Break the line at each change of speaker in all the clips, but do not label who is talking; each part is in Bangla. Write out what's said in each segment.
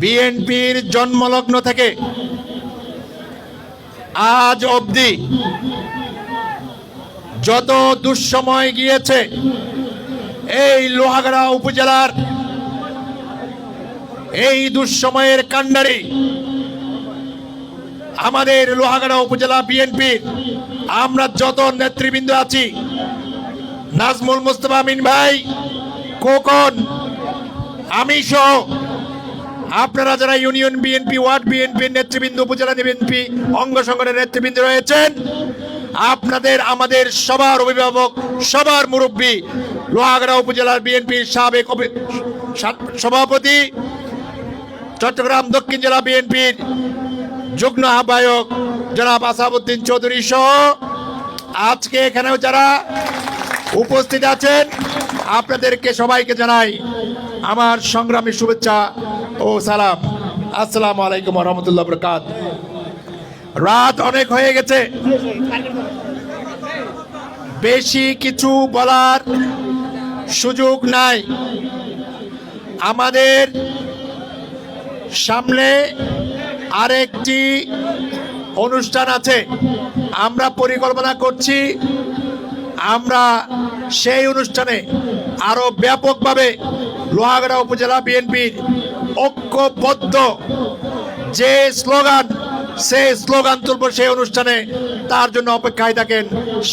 বিএনপির জন্মলগ্ন থেকে আজ অবধি যত দুঃসময় গিয়েছে এই লোহাগড়া উপজেলার এই দুঃসময়ের কাণ্ডারি, আমাদের লোহাগড়া উপজেলা বিএনপির, আমরা যত নেতৃবৃন্দ আছি, নাজমুল মুস্তফা মিন ভাই কোকন আমি সহ আপনারা যারা ইউনিয়ন বিএনপি ওয়ার্ড বিএনপি নেতৃবৃন্দ, উপজেলা বিএনপি অঙ্গ সংগঠনের নেতৃবৃন্দ রয়েছেন, আপনাদের, আমাদের সবার অভিভাবক, সবার মুরব্বী, লোহাগড়া উপজেলার বিএনপির সাবেক সভাপতি, চট্টগ্রাম দক্ষিণ জেলা বিএনপির যুগ্ম আহ্বায়ক জনাব আসাবউদ্দিন চৌধুরী সহ। আজকে এখানেও যারা উপস্থিত আছেন। আপনাদেরকে সবাইকে জানাই আমার সংগ্রামী শুভেচ্ছা ও সালাম। আসসালামু আলাইকুম রহমতুল্লাহ বরকাত রাত অনেক হয়ে গেছে। বেশি কিছু বলার সুযোগ নাই। আমাদের সামনে আরেকটি অনুষ্ঠান আছে। আমরা পরিকল্পনা করছি আমরা সেই অনুষ্ঠানে আরও ব্যাপকভাবে লোহাগড়া উপজেলা বিএনপির ঐক্যবদ্ধ যে স্লোগান সে স্লোগান তুলব সেই অনুষ্ঠানে তার জন্য অপেক্ষায় থাকেন,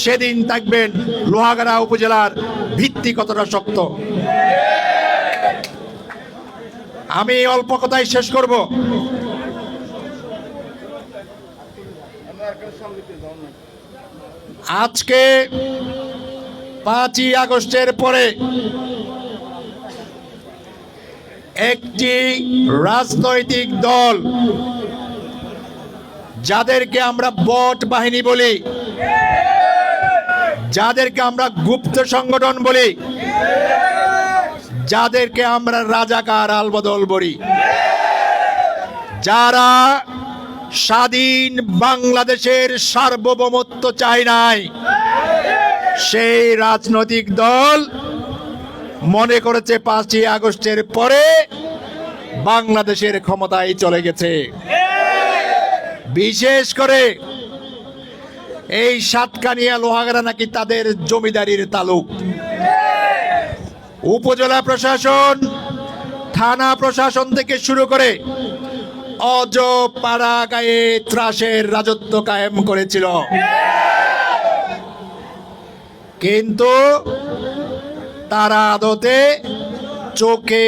সেদিন থাকবেন লোহাগড়া উপজেলার ভিত্তি কতটা শক্ত। আমি অল্প কথাই শেষ করব। আজকে পাঁচই আগস্টের পরে একটি রাজনৈতিক দল যাদেরকে আমরা বট বাহিনী বলি, যাদেরকে আমরা গুপ্ত সংগঠন বলি, যাদেরকে আমরা রাজাকার আলবদল বলি, যারা স্বাধীন বাংলাদেশের সার্বভৌমত্ব চায় নাই। সেই রাজনৈতিক দল মনে করেছে পাঁচই আগস্টের পরে বাংলাদেশের ক্ষমতায় চলে গেছে। বিশেষ করে এই সাতকানিয়া লোহাগড়া নাকি তাদের জমিদারির তালুক। উপজেলা প্রশাসন, থানা প্রশাসন থেকে শুরু করে অজ পাড়া গায়ে ত্রাসের রাজত্ব কায়েম করেছিল। কিন্তু তারা আদতে চোখে